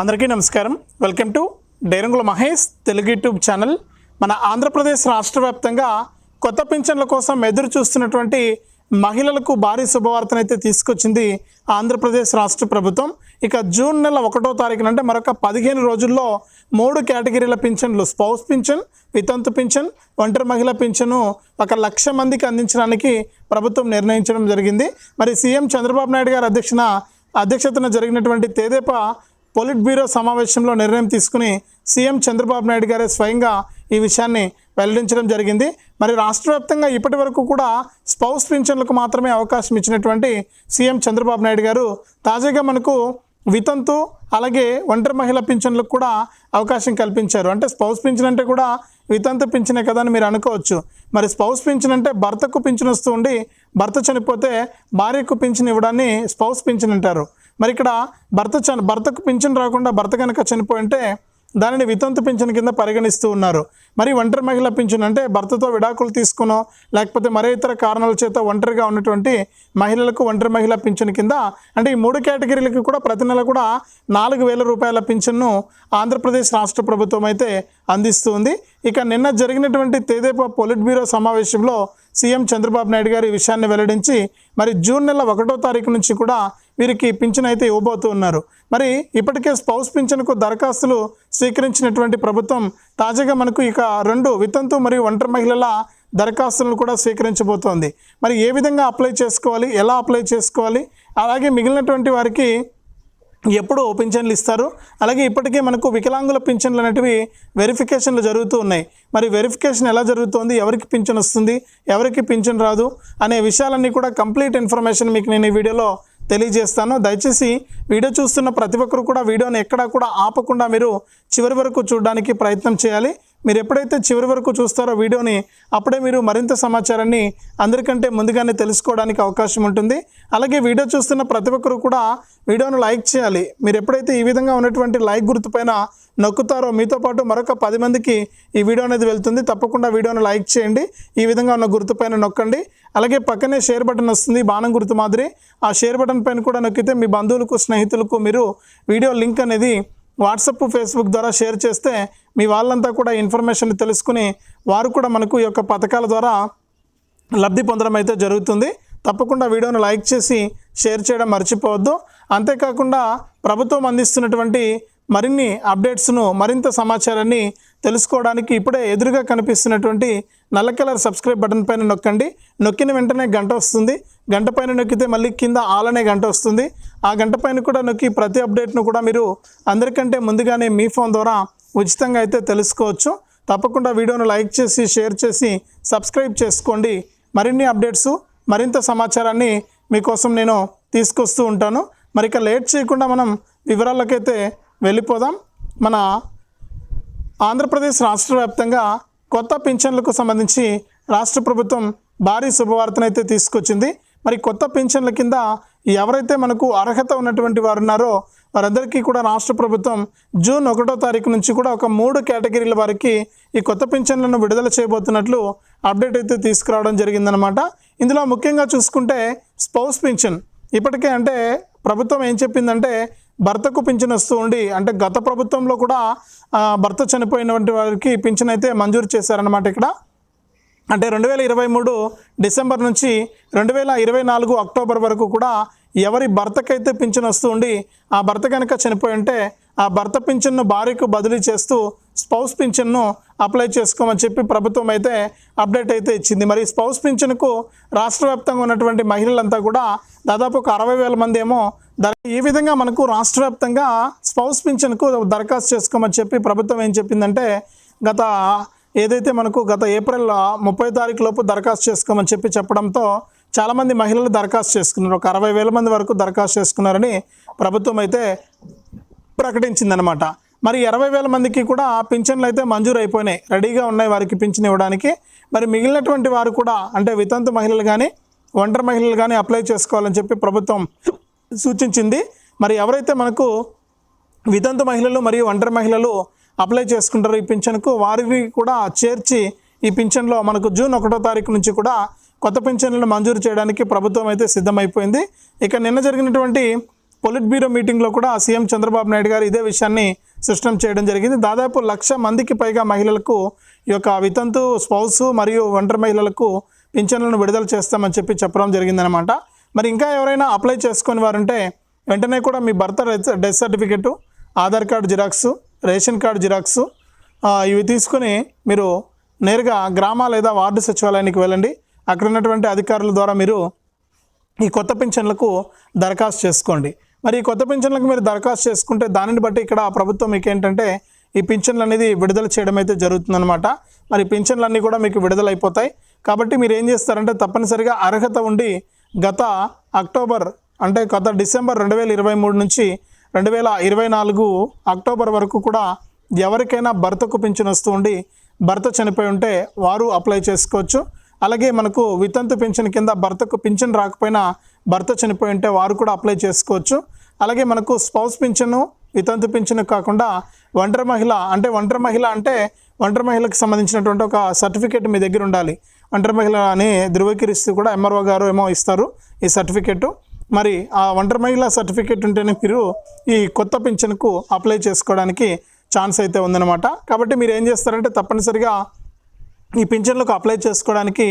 అందరికీ నమస్కారం. Welcome to డైరంగుల Mahesh Telugu YouTube channel. మన ఆంధ్రప్రదేశ్ రాష్ట్ర వ్యాప్తంగా కొత్త పింఛన్ల కోసం ఎదురు చూస్తున్నటువంటి మహిళలకు భారీ శుభవార్తనైతే తీసుకొచ్చింది ఆంధ్రప్రదేశ్ రాష్ట్ర ప్రభుత్వం. ఇక జూన్ నెల ఒకటో తారీఖున అంటే మరొక పదిహేను రోజుల్లో మూడు కేటగిరీల పింఛన్లు. స్పౌస్ పింఛన్ వితంతు పింఛన్ ఒంటరి మహిళ పింఛను ఒక లక్ష మందికి అందించడానికి ప్రభుత్వం నిర్ణయించడం జరిగింది. మరి సీఎం చంద్రబాబు నాయుడు గారి అధ్యక్షన అధ్యక్షతన జరిగినటువంటి తేదేపా పొలిట్ బ్యూరో సమావేశంలో నిర్ణయం తీసుకుని సీఎం చంద్రబాబు నాయుడు గారే స్వయంగా ఈ విషయాన్ని వెల్లడించడం జరిగింది. మరి రాష్ట్ర వ్యాప్తంగా ఇప్పటి వరకు కూడా స్పౌస్ పింఛన్లకు మాత్రమే అవకాశం ఇచ్చినటువంటి సీఎం చంద్రబాబు నాయుడు గారు తాజాగా మనకు వితంతు అలాగే ఒంటరి మహిళ పింఛన్లకు కూడా అవకాశం కల్పించారు. అంటే స్పౌస్ పింఛన్ అంటే కూడా వితంతు పింఛనే కదా అని మీరు అనుకోవచ్చు. మరి స్పౌస్ పింఛన్ అంటే భర్తకు పింఛన్ వస్తూ ఉండి భర్త చనిపోతే భార్యకు పింఛన్ ఇవ్వడాన్ని స్పౌస్ పింఛన్ అంటారు. మరి ఇక్కడ భర్త చని భర్తకు పింఛన్ రాకుండా భర్త కనుక చనిపోయి ఉంటే దానిని వితంతు పింఛన్ కింద పరిగణిస్తూ ఉన్నారు. మరి ఒంటరి మహిళ పింఛన్ అంటే భర్తతో విడాకులు తీసుకునో లేకపోతే మరే ఇతర కారణాల చేత ఒంటరిగా ఉన్నటువంటి మహిళలకు ఒంటరి మహిళ పింఛన్ కింద అంటే ఈ మూడు కేటగిరీలకు కూడా ప్రతి నెల కూడా నాలుగు వేల రూపాయల పింఛన్ను ఆంధ్రప్రదేశ్ రాష్ట్ర ప్రభుత్వం అయితే అందిస్తుంది ఇక నిన్న జరిగినటువంటి తేదేపా పొలిట్ బ్యూరో సమావేశంలో సీఎం చంద్రబాబు నాయుడు గారు ఈ విషయాన్ని వెల్లడించి మరి జూన్ నెల ఒకటో తారీఖు నుంచి కూడా వీరికి పింఛన్ అయితే ఇవ్వబోతూ ఉన్నారు. మరి ఇప్పటికే స్పౌస్ పింఛన్కు దరఖాస్తులు స్వీకరించినటువంటి ప్రభుత్వం తాజాగా మనకు ఇక రెండు వితంతు మరియు ఒంటరి మహిళల దరఖాస్తులను కూడా స్వీకరించబోతోంది. మరి ఏ విధంగా అప్లై చేసుకోవాలి? ఎలా అప్లై చేసుకోవాలి? అలాగే మిగిలినటువంటి వారికి ఎప్పుడు పింఛన్లు ఇస్తారు. అలాగే ఇప్పటికే మనకు వికలాంగుల పింఛన్లు అనేటివి వెరిఫికేషన్లు జరుగుతూ ఉన్నాయి. మరి వెరిఫికేషన్ ఎలా జరుగుతోంది? ఎవరికి పింఛన్ వస్తుంది? ఎవరికి పింఛన్ రాదు? అనే విషయాలన్నీ కూడా కంప్లీట్ ఇన్ఫర్మేషన్ మీకు నేను ఈ వీడియోలో తెలియజేస్తాను. దయచేసి వీడియో చూస్తున్న ప్రతి ఒక్కరు కూడా వీడియోని ఎక్కడా కూడా ఆపకుండా మీరు చివరి వరకు చూడడానికి ప్రయత్నం చేయాలి. మీరు ఎప్పుడైతే చివరి వరకు చూస్తారో వీడియోని అప్పుడే మీరు మరింత సమాచారాన్ని అందరికంటే ముందుగానే తెలుసుకోవడానికి అవకాశం ఉంటుంది. అలాగే వీడియో చూస్తున్న ప్రతి ఒక్కరు కూడా వీడియోను లైక్ చేయాలి. మీరు ఎప్పుడైతే ఈ విధంగా ఉన్నటువంటి లైక్ గుర్తుపైన నొక్కుతారో మీతో పాటు మరొక పది మందికి ఈ వీడియో అనేది వెళ్తుంది. తప్పకుండా వీడియోను లైక్ చేయండి. ఈ విధంగా ఉన్న గుర్తుపైన నొక్కండి. అలాగే పక్కనే షేర్ బటన్ వస్తుంది బాణం గుర్తు మాదిరి. ఆ షేర్ బటన్ పైన కూడా నొక్కితే మీ బంధువులకు స్నేహితులకు మీరు వీడియో లింక్ అనేది వాట్సప్ ఫేస్బుక్ ద్వారా షేర్ చేస్తే మీ వాళ్ళంతా కూడా ఇన్ఫర్మేషన్ తెలుసుకుని వారు కూడా మనకు ఈ యొక్క పథకాల ద్వారా లబ్ధి పొందడం అయితే జరుగుతుంది. తప్పకుండా వీడియోను లైక్ చేసి షేర్ చేయడం మర్చిపోవద్దు. అంతేకాకుండా ప్రభుత్వం అందిస్తున్నటువంటి మరిన్ని అప్డేట్స్ను మరింత సమాచారాన్ని తెలుసుకోవడానికి ఇప్పుడే ఎదురుగా కనిపిస్తున్నటువంటి నల్ల కలర్ సబ్స్క్రైబ్ బటన్ పైన నొక్కండి. నొక్కిన వెంటనే గంట వస్తుంది. గంట పైన నొక్కితే మళ్ళీ కింద ఆల్ అనే గంట వస్తుంది. ఆ గంట పైన కూడా నొక్కి ప్రతి అప్డేట్ను కూడా మీరు అందరికంటే ముందుగానే మీ ఫోన్ ద్వారా ఉచితంగా అయితే తెలుసుకోవచ్చు. తప్పకుండా వీడియోను లైక్ చేసి షేర్ చేసి సబ్స్క్రైబ్ చేసుకోండి. మరిన్ని అప్డేట్స్ మరింత సమాచారాన్ని మీకోసం నేను తీసుకొస్తూ ఉంటాను. మరి ఇక లేట్ చేయకుండా మనం వివరాలకైతే వెళ్ళిపోదాం. మన ఆంధ్రప్రదేశ్ రాష్ట్ర వ్యాప్తంగా కొత్త పింఛన్లకు సంబంధించి రాష్ట్ర ప్రభుత్వం భారీ శుభవార్తనైతే తీసుకొచ్చింది. మరి కొత్త పింఛన్ల కింద ఎవరైతే మనకు అర్హత ఉన్నటువంటి వారు ఉన్నారో వారందరికీ కూడా రాష్ట్ర ప్రభుత్వం జూన్ ఒకటో తారీఖు నుంచి కూడా ఒక మూడు కేటగిరీల వారికి ఈ కొత్త పెన్షన్లను విడుదల చేయబోతున్నట్లు అప్డేట్ అయితే తీసుకురావడం జరిగిందనమాట ఇందులో ముఖ్యంగా చూసుకుంటే స్పౌస్ పింఛన్ ఇప్పటికే అంటే ప్రభుత్వం ఏం చెప్పిందంటే భర్తకు పింఛన్ వస్తూ ఉండి అంటే గత ప్రభుత్వంలో కూడా భర్త చనిపోయినటువంటి వారికి పింఛన్ అయితే మంజూరు చేశారనమాట ఇక్కడ. అంటే రెండు వేల ఇరవై మూడు డిసెంబర్ నుంచి రెండు వేల ఇరవై నాలుగు అక్టోబర్ వరకు కూడా ఎవరి భర్తకైతే పింఛన్ వస్తూ ఉండి ఆ భర్త కనుక చనిపోయి ఉంటే ఆ భర్త పింఛన్ను భార్యకు బదిలీ చేస్తూ స్పౌస్ పింఛన్ను అప్లై చేసుకోమని చెప్పి ప్రభుత్వం అయితే అప్డేట్ అయితే ఇచ్చింది. మరి స్పౌస్ పింఛన్కు రాష్ట్ర వ్యాప్తంగా ఉన్నటువంటి మహిళలంతా కూడా దాదాపు ఒక అరవై వేల మంది ఏమో దర ఈ విధంగా మనకు రాష్ట్ర వ్యాప్తంగా స్పౌస్ పింఛన్కు దరఖాస్తు చేసుకోమని చెప్పి ప్రభుత్వం ఏం చెప్పిందంటే గత ఏదైతే మనకు గత ఏప్రిల్ ముప్పై తారీఖు లోపు దరఖాస్తు చేసుకోమని చెప్పి చెప్పడంతో చాలామంది మహిళలు దరఖాస్తు చేసుకున్నారు. ఒక అరవై వేల మంది వరకు దరఖాస్తు చేసుకున్నారని ప్రభుత్వం అయితే ప్రకటించిందనమాట మరి ఇరవై వేల మందికి కూడా పింఛన్లు అయితే మంజూరు అయిపోయినాయి. రెడీగా ఉన్నాయి వారికి పింఛన్ ఇవ్వడానికి. మరి మిగిలినటువంటి వారు కూడా అంటే వితంతు మహిళలు కానీ ఒంటరి మహిళలు కానీ అప్లై చేసుకోవాలని చెప్పి ప్రభుత్వం సూచించింది. మరి ఎవరైతే మనకు వితంతు మహిళలు మరియు ఒంటరి మహిళలు అప్లై చేసుకుంటారు ఈ పింఛన్కు. వారిని కూడా చేర్చి ఈ పింఛన్లో మనకు జూన్ ఒకటో తారీఖు నుంచి కూడా కొత్త పింఛన్లను మంజూరు చేయడానికి ప్రభుత్వం అయితే సిద్ధమైపోయింది. ఇక నిన్న జరిగినటువంటి పొలిట్ బ్యూరో మీటింగ్లో కూడా సీఎం చంద్రబాబు నాయుడు గారు ఇదే విషయాన్ని స్పష్టం చేయడం జరిగింది. దాదాపు లక్ష మందికి పైగా మహిళలకు ఈ యొక్క వితంతు స్పౌస్ మరియు ఒంటరి మహిళలకు పింఛన్లను విడుదల చేస్తామని చెప్పి చెప్పడం జరిగిందనమాట మరి ఇంకా ఎవరైనా అప్లై చేసుకొని వారుంటే వెంటనే కూడా మీ భర్త death certificate Aadhaar card xerox ration card xerox ఇవి తీసుకుని మీరు నేరుగా గ్రామ లేదా వార్డు సచివాలయానికి వెళ్ళండి. అక్కడ ఉన్నటువంటి అధికారుల ద్వారా మీరు ఈ కొత్త పింఛన్లకు దరఖాస్తు చేసుకోండి. మరి ఈ కొత్త పింఛన్లకు మీరు దరఖాస్తు చేసుకుంటే దానిని బట్టి ఇక్కడ ప్రభుత్వం మీకు ఏంటంటే ఈ పింఛన్లు అనేది విడుదల చేయడం అయితే జరుగుతుందన్నమాట. మరి పింఛన్లు అన్నీ కూడా మీకు విడుదల అయిపోతాయి కాబట్టి మీరు ఏం చేస్తారంటే తప్పనిసరిగా అర్హత ఉండి గత అక్టోబర్ అంటే గత డిసెంబర్ రెండు వేల ఇరవై మూడు నుంచి రెండు వేల ఇరవై నాలుగు అక్టోబర్ వరకు కూడా ఎవరికైనా భర్తకు పింఛన్ వస్తూ ఉండి భర్త చనిపోయి ఉంటే వారు అప్లై చేసుకోవచ్చు. అలాగే మనకు వితంతు పింఛన్ కింద భర్తకు పింఛన్ రాకపోయినా భర్త చనిపోయి ఉంటే వారు కూడా అప్లై చేసుకోవచ్చు. అలాగే మనకు స్పౌస్ పింఛను వితంతు పింఛను కాకుండా ఒంటరి మహిళ అంటే ఒంటరి మహిళ అంటే ఒంటరి మహిళకు సంబంధించినటువంటి ఒక సర్టిఫికేట్ మీ దగ్గర ఉండాలి. ఒంటరి మహిళ అని ధృవీకరిస్తూ కూడా ఎంఆర్ఓ గారు ఏమో ఇస్తారు ఈ సర్టిఫికేటు. మరి ఆ ఒంటరి మహిళ సర్టిఫికేట్ ఉంటేనే మీరు ఈ కొత్త పింఛన్కు అప్లై చేసుకోవడానికి ఛాన్స్ అయితే ఉందన్నమాట. కాబట్టి మీరు ఏం చేస్తారంటే తప్పనిసరిగా ఈ పింఛన్లకు అప్లై చేసుకోవడానికి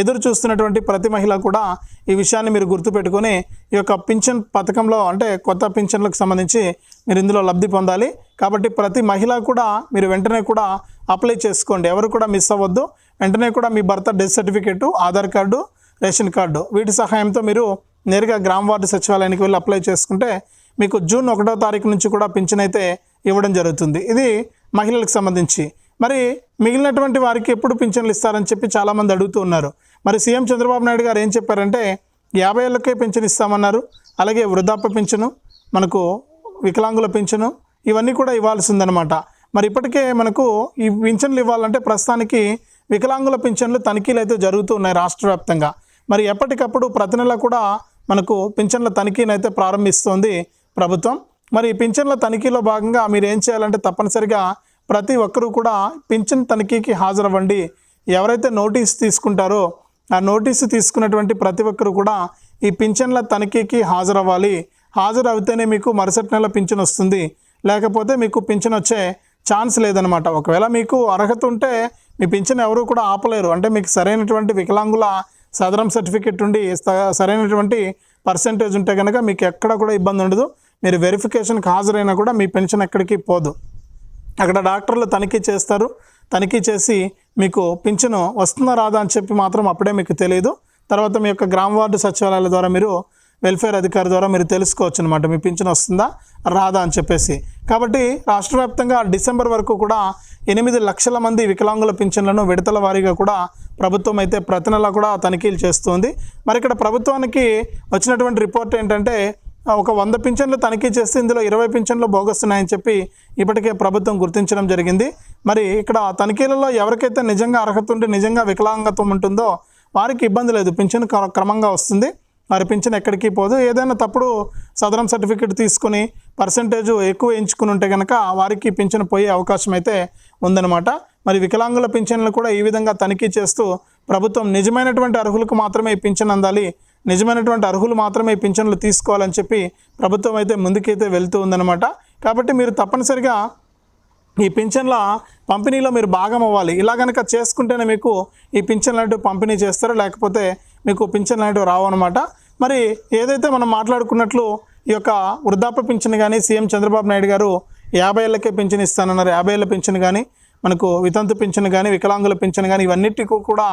ఎదురు చూస్తున్నటువంటి ప్రతి మహిళ కూడా ఈ విషయాన్ని మీరు గుర్తుపెట్టుకొని ఈ యొక్క పింఛన్ పథకంలో అంటే కొత్త పింఛన్లకు సంబంధించి మీరు ఇందులో లబ్ధి పొందాలి. కాబట్టి ప్రతి మహిళ కూడా మీరు వెంటనే కూడా అప్లై చేసుకోండి. ఎవరు కూడా మిస్ అవ్వద్దు. వెంటనే కూడా మీ భర్త death certificate Aadhaar card ration card వీటి సహాయంతో మీరు నేరుగా గ్రామ వార్డు సచివాలయానికి వెళ్ళి అప్లై చేసుకుంటే మీకు జూన్ ఒకటో తారీఖు నుంచి కూడా పింఛన్ అయితే ఇవ్వడం జరుగుతుంది. ఇది మహిళలకు సంబంధించి. మరి మిగిలినటువంటి వారికి ఎప్పుడు పింఛన్లు ఇస్తారని చెప్పి చాలామంది అడుగుతూ ఉన్నారు. మరి సీఎం చంద్రబాబు నాయుడు గారు ఏం చెప్పారంటే యాభై ఏళ్ళకే పింఛన్ ఇస్తామన్నారు. అలాగే వృద్ధాప్య పింఛను మనకు వికలాంగుల పింఛను ఇవన్నీ కూడా ఇవ్వాల్సి ఉందన్నమాట మరి ఇప్పటికే మనకు ఈ పింఛన్లు ఇవ్వాలంటే ప్రస్తుతానికి వికలాంగుల పింఛన్లు తనిఖీలు అయితే జరుగుతూ ఉన్నాయి రాష్ట్ర వ్యాప్తంగా. మరి ఎప్పటికప్పుడు ప్రతి నెల కూడా మనకు పింఛన్ల తనిఖీని అయితే ప్రారంభిస్తోంది ప్రభుత్వం. మరి ఈ పింఛన్ల తనిఖీలో భాగంగా మీరు ఏం చేయాలంటే తప్పనిసరిగా ప్రతి ఒక్కరూ కూడా పింఛన్ తనిఖీకి హాజరవ్వండి. ఎవరైతే నోటీస్ తీసుకుంటారో ఆ నోటీసు తీసుకున్నటువంటి ప్రతి ఒక్కరు కూడా ఈ పింఛన్ల తనిఖీకి హాజరవ్వాలి. హాజరవుతేనే మీకు మరుసటి నెల పింఛన్ వస్తుంది. లేకపోతే మీకు పింఛన్ వచ్చే ఛాన్స్ లేదనమాట ఒకవేళ మీకు అర్హత ఉంటే మీ పింఛన్ ఎవరు కూడా ఆపలేరు. అంటే మీకు సరైనటువంటి వికలాంగుల సదరం సర్టిఫికెట్ ఉండి స- సరైనటువంటి పర్సంటేజ్ ఉంటే కనుక మీకు ఎక్కడ కూడా ఇబ్బంది ఉండదు. మీరు వెరిఫికేషన్కి హాజరైనా కూడా మీ పెన్షన్ ఎక్కడికి పోదు. అక్కడ డాక్టర్లు తనిఖీ చేస్తారు. తనిఖీ చేసి మీకు పింఛను వస్తుందా రాదా అని చెప్పి మాత్రం అప్పుడే మీకు తెలియదు తర్వాత మీ యొక్క గ్రామ వార్డు సచివాలయాల ద్వారా మీరు వెల్ఫేర్ అధికారి ద్వారా మీరు తెలుసుకోవచ్చు అనమాట మీ పింఛన్ వస్తుందా రాదా అని చెప్పేసి. కాబట్టి రాష్ట్ర వ్యాప్తంగా డిసెంబర్ వరకు కూడా ఎనిమిది లక్షల మంది వికలాంగుల పింఛన్లను విడతల వారీగా కూడా ప్రభుత్వం అయితే ప్రతి నెల కూడా తనిఖీలు చేస్తుంది. మరి ఇక్కడ ప్రభుత్వానికి వచ్చినటువంటి రిపోర్ట్ ఏంటంటే ఒక వంద పింఛన్లు తనిఖీ చేస్తే ఇందులో ఇరవై పింఛన్లు బోగస్తున్నాయని చెప్పి ఇప్పటికే ప్రభుత్వం గుర్తించడం జరిగింది. మరి ఇక్కడ తనిఖీలలో ఎవరికైతే నిజంగా అర్హత ఉండి నిజంగా వికలాంగత్వం ఉంటుందో వారికి ఇబ్బంది లేదు. పింఛన్ క్రమంగా వస్తుంది. మరి పింఛన్ ఎక్కడికి పోదు. ఏదైనా తప్పుడు సదరం సర్టిఫికేట్ తీసుకుని పర్సంటేజ్ ఎక్కువ ఎంచుకుని ఉంటే కనుక వారికి పింఛన్ పోయే అవకాశం అయితే ఉందన్నమాట. మరి వికలాంగుల పింఛన్లు కూడా ఈ విధంగా తనిఖీ చేస్తూ ప్రభుత్వం నిజమైనటువంటి అర్హులకు మాత్రమే పింఛన్ అందాలి. నిజమైనటువంటి అర్హులు మాత్రమే పింఛన్లు తీసుకోవాలని చెప్పి ప్రభుత్వం అయితే ముందుకైతే వెళ్తూ ఉందన్నమాట. కాబట్టి మీరు తప్పనిసరిగా ఈ పింఛన్ల పంపిణీలో మీరు భాగం అవ్వాలి. ఇలా కనుక చేసుకుంటేనే మీకు ఈ పింఛన్ లాంటివి పంపిణీ చేస్తారు. లేకపోతే మీకు పింఛన్ లాంటివి రావు అనమాట మరి ఏదైతే మనం మాట్లాడుకున్నట్లు ఈ యొక్క వృద్ధాప్య పింఛన్ కానీ సీఎం చంద్రబాబు నాయుడు గారు యాభై ఏళ్ళకే పింఛన్ ఇస్తానన్నారు. యాభై ఏళ్ళ పింఛన్ కానీ మనకు వితంతు పింఛన్ కానీ వికలాంగుల పింఛన్ కానీ ఇవన్నిటికీ కూడా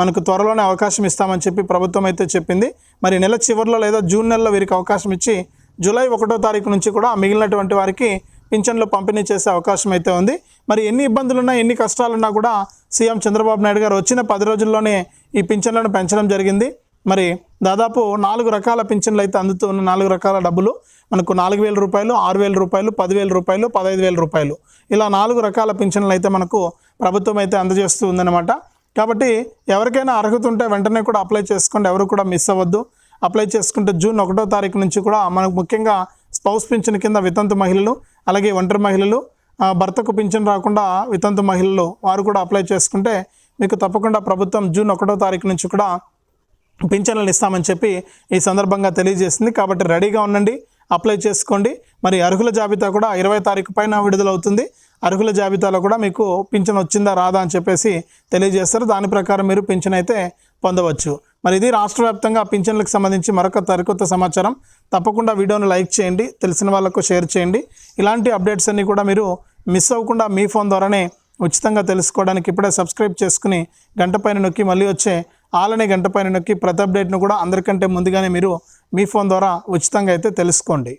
మనకు త్వరలోనే అవకాశం ఇస్తామని చెప్పి ప్రభుత్వం అయితే చెప్పింది. మరి నెల చివరిలో లేదా జూన్ నెలలో వీరికి అవకాశం ఇచ్చి జూలై ఒకటో తారీఖు నుంచి కూడా మిగిలినటువంటి వారికి పింఛన్లు పంపిణీ చేసే అవకాశం అయితే ఉంది. మరి ఎన్ని ఇబ్బందులున్నా ఎన్ని కష్టాలున్నా కూడా సీఎం చంద్రబాబు నాయుడు గారు వచ్చిన పది రోజుల్లోనే ఈ పింఛన్లను పెంచడం జరిగింది. మరి దాదాపు నాలుగు రకాల పింఛన్లు అయితే అందుతూ ఉన్న నాలుగు రకాల డబ్బులు మనకు నాలుగు వేల రూపాయలు ఆరు వేల రూపాయలు పదివేల రూపాయలు పదహైదు వేల రూపాయలు. ఇలా నాలుగు రకాల పింఛన్లు అయితే మనకు ప్రభుత్వం అయితే అందజేస్తూ ఉందన్నమాట. కాబట్టి ఎవరికైనా అర్హత ఉంటే వెంటనే కూడా అప్లై చేసుకోండి. ఎవరు కూడా మిస్ అవ్వద్దు. అప్లై చేసుకుంటే జూన్ ఒకటో తారీఖు నుంచి కూడా మనకు ముఖ్యంగా స్పౌస్ పింఛన్ కింద వితంతు మహిళలు అలాగే ఒంటరి మహిళలు భర్తకు పింఛన్ రాకుండా వితంతు మహిళలు వారు కూడా అప్లై చేసుకుంటే మీకు తప్పకుండా ప్రభుత్వం జూన్ ఒకటో తారీఖు నుంచి కూడా పింఛన్లను ఇస్తామని చెప్పి ఈ సందర్భంగా తెలియజేసింది. కాబట్టి రెడీగా ఉండండి అప్లై చేసుకోండి. మరి అర్హుల జాబితా కూడా ఇరవై తారీఖు పైన విడుదలవుతుంది. అర్హుల జాబితాలో కూడా మీకు పింఛన్ వచ్చిందా రాదా అని చెప్పేసి తెలియజేస్తారు. దాని ప్రకారం మీరు పింఛన్ అయితే పొందవచ్చు. మరి ఇది రాష్ట్ర వ్యాప్తంగా పింఛన్లకు సంబంధించి మరొక సరికొత్త సమాచారం. తప్పకుండా వీడియోను లైక్ చేయండి తెలిసిన వాళ్ళకు షేర్ చేయండి. ఇలాంటి అప్డేట్స్ అన్నీ కూడా మీరు మిస్ అవ్వకుండా మీ ఫోన్ ద్వారానే ఉచితంగా తెలుసుకోవడానికి ఇప్పుడే సబ్స్క్రైబ్ చేసుకుని గంట పైన నొక్కి మళ్ళీ వచ్చే ఆలనే గంట పైన నొక్కి ప్రతి అప్డేట్ను కూడా అందరికంటే ముందుగానే మీరు మీ ఫోన్ ద్వారా ఉచితంగా అయితే తెలుసుకోండి.